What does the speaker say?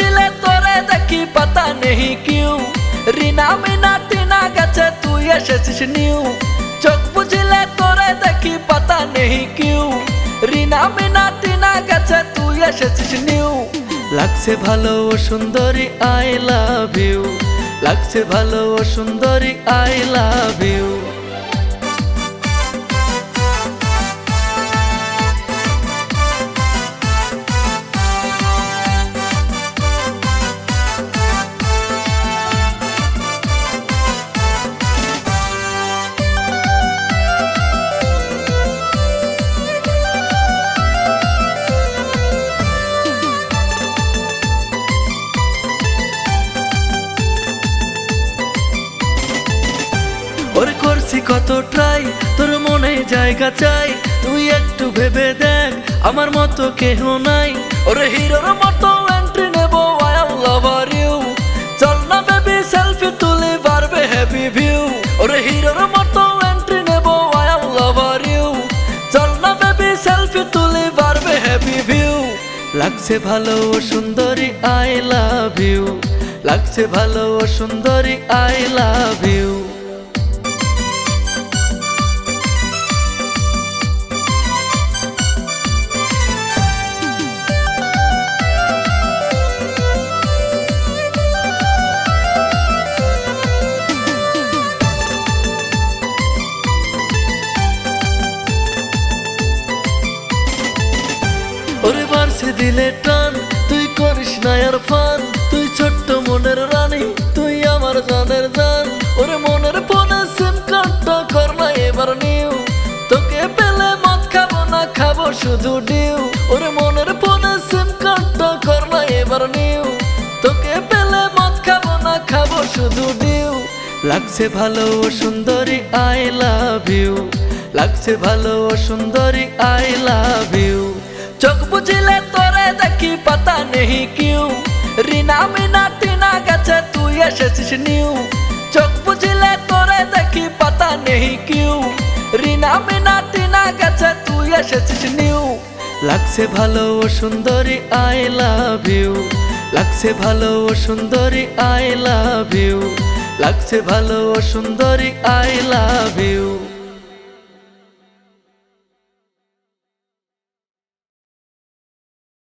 বুঝিলে তোরে দেখি পাতা নেহি কিউ। রিনা মিনা টিনা গেছে, তুই এসেছিস নিউ। চোখ বুঝিলে তোরে দেখি পাতা নেহি কিউ। রিনা মিনা টিনা গেছে, তুই এসেছিস নিউ। লাগছে ভালো ও সুন্দরী, আই লাভ ইউ। লাগছে ভালো ও সুন্দরী, আই লাভ ইউ। কত ট্রাই তোর মনে জায়গা চাই। তুই একটু ভেবে দেখ, আমার মতো কেহ নাই। ওরে হিরোর মতো এন্ট্রি নেব আই এম লাভার ইউ চল না বেবি সেলফি তুলে পারবে হ্যাপি ভিউ ওরে হিরোর মতো এন্ট্রি নেব আই ইউ চল না বেবি সেলফি পারবে হ্যাপি ভিউ লাগছে ভালো সুন্দরী আই লাভ ইউ লাগছে ভালো সুন্দরী আই লাভ দিলে টান, তুই করিস না আর ফান। তুই ছোট্ট মনের রানী, তুই আমার জানের জান। ওরে মনের ফোনে সিম কার্ডটা কর না এবার নিউ। তোকে পেলে মদ খাব না খাব শুধু ডিউ। ওরে মনের ফোনে সিম কার্ডটা কর না এবার নিউ। তোকে পেলে মদ খাব না খাব শুধু ডিউ। লাগছে ভালো সুন্দরী, আই লাভ ইউ। লাগছে ভালো সুন্দরী, আই লাভ ইউ। চোখ বুঝিলে তোরে দেখি পাতা নেহি কিউ। রিনা মিনা টিনা গেছে, তুই এসেছিস নিউ। চোখ বুঝিলে তোরে দেখি পাতা নেহি কিউ। রিনা মিনা টিনা গেছে, তুই এসেছিস নিউ। লাগছে ভালো ও সুন্দরী, আই লাভ ইউ। লাগছে ভালো ও সুন্দরী, আই লাভ ইউ। লাগছে ভালো ও সুন্দরী, আই লাভ ইউ।